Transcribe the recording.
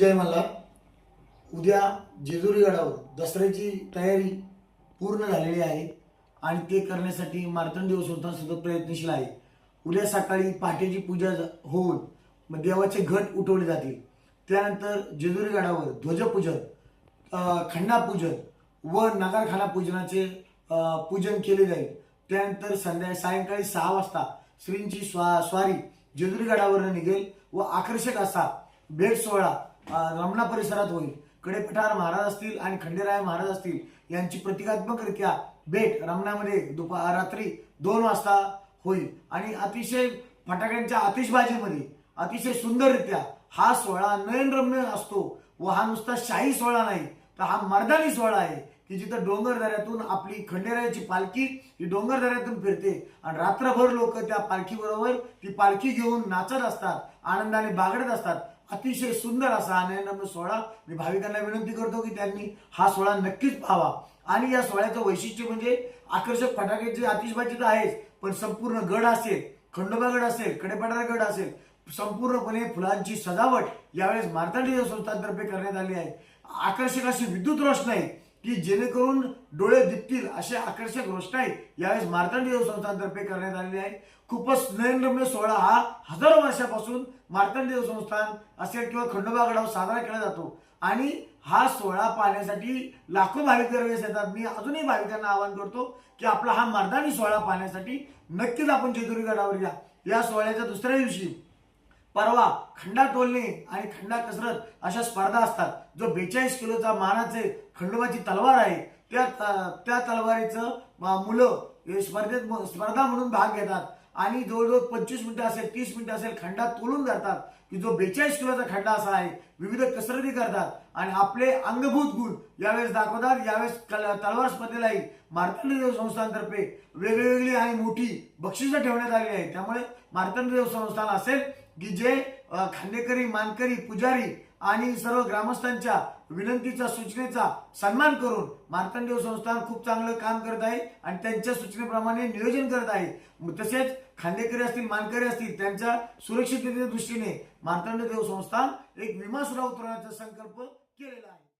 जय मल्हार उद्या जेजुरी गडावर दसऱ्याची तयारी पूर्ण झालेली आहे आणि ते करण्यासाठी मार्तंड देव संस्थान सुद्धा प्रयत्नशील आहे. उद्या सकाळी पहाटेची पूजा ज- होऊन मग देवाचे घट उठवले जातील. त्यानंतर जेजुरी गडावर ध्वजपूजन खंडापूजन व नगारखाना पूजनाचे पूजन केले जाईल. त्यानंतर संध्या सायंकाळी सहा वाजता श्रींची स्वा स्वारी जेजुरी गडावर निघेल व आकर्षक असा भेट सोहळा रमणा परिसरात होईल. कडेपठार महाराज असतील आणि खंडेराय महाराज असतील यांची प्रतिकात्मकरित्या भेट रमणामध्ये दुपार रात्री दोन वाजता होईल. आणि अतिशय फटाक्यांच्या आतिषबाजीमध्ये अतिशय सुंदररित्या हा सोहळा नयनरम्य असतो व हा नुसता शाही सोहळा नाही तर हा मर्दानी सोहळा आहे की जिथं डोंगरदऱ्यातून आपली खंडेरायाची पालखी ही डोंगरदऱ्यातून फिरते आणि रात्रभर लोक त्या पालखीबरोबर ती पालखी घेऊन नाचत असतात आनंदाने बागडत असतात. अतिशय सुंदर असा हा सोहळा. मी भाविकांना विनंती करतो की त्यांनी हा सोहळा नक्कीच पाहावा. आणि या सोहळ्याचं वैशिष्ट्य म्हणजे आकर्षक फटाक्याची आतिषबाजी तर आहेच पण संपूर्ण गड असेल खंडोबा गड असेल कडेपठार गड असेल संपूर्णपणे फुलांची सजावट यावेळेस मार्तांडी संस्थांतर्फे करण्यात आली आहे. आकर्षक अशी विद्युत रोषणाई की जेणेकरून डोळे दिपतील असे आकर्षक रोषणाई यावेळेस मार्तांडी देव संस्थानतर्फे करण्यात आलेली आहे. खूपच नयनरम्य सोहळा हा हजारो वर्षापासून मार्तांडी देव संस्थान असेल किंवा खंडोबा गडावर साजरा केला जातो. आणि हा सोहळा पाहण्यासाठी लाखो भाविक दरवेळेस येतात. मी अजूनही भाविकांना आवाहन करतो की आपला हा मर्दानी सोहळा पाहण्यासाठी नक्कीच आपण जेजुरी गडावर या. या सोहळ्याच्या दुसऱ्या दिवशी परवा खंडा टोलणे आणि खंडा कसरत अशा स्पर्धा असतात. जो बेचाळीस किलोचा मानाचे खंडोबाची तलवार आहे त्या त्या तलवारीचं मुलं स्पर्धेत स्पर्धा म्हणून भाग घेतात. आणि जवळजवळ पंचवीस मिनिटं असेल तीस मिनिटं असेल खंडा तोलून जातात की जो बेचाळीस किलोचा खंडा असा आहे विविध कसरती करतात. आणि आपले अंगभूत गुण यावेळेस दाखवतात. यावेळेस तलवार स्पर्धेलाही मार्तंड देव संस्थांतर्फे वेगवेगळी आणि मोठी बक्षिसं ठेवण्यात आली आहे त्यामुळे मार्तंडदेव संस्थान असेल की जे खांडेकरी मानकरी पुजारी आणि सर्व ग्रामस्थांच्या विनंतीचा सूचनेचा सन्मान करून मार्तंडेव संस्थान खूप चांगलं काम करत आहे आणि त्यांच्या सूचनेप्रमाणे नियोजन करत आहे. तसेच खांडेकरी असतील मानकरी असतील त्यांच्या सुरक्षिततेच्या दृष्टीने मार्तंडदेव संस्थान एक विमासुरा उतरवण्याचा संकल्प केलेला आहे.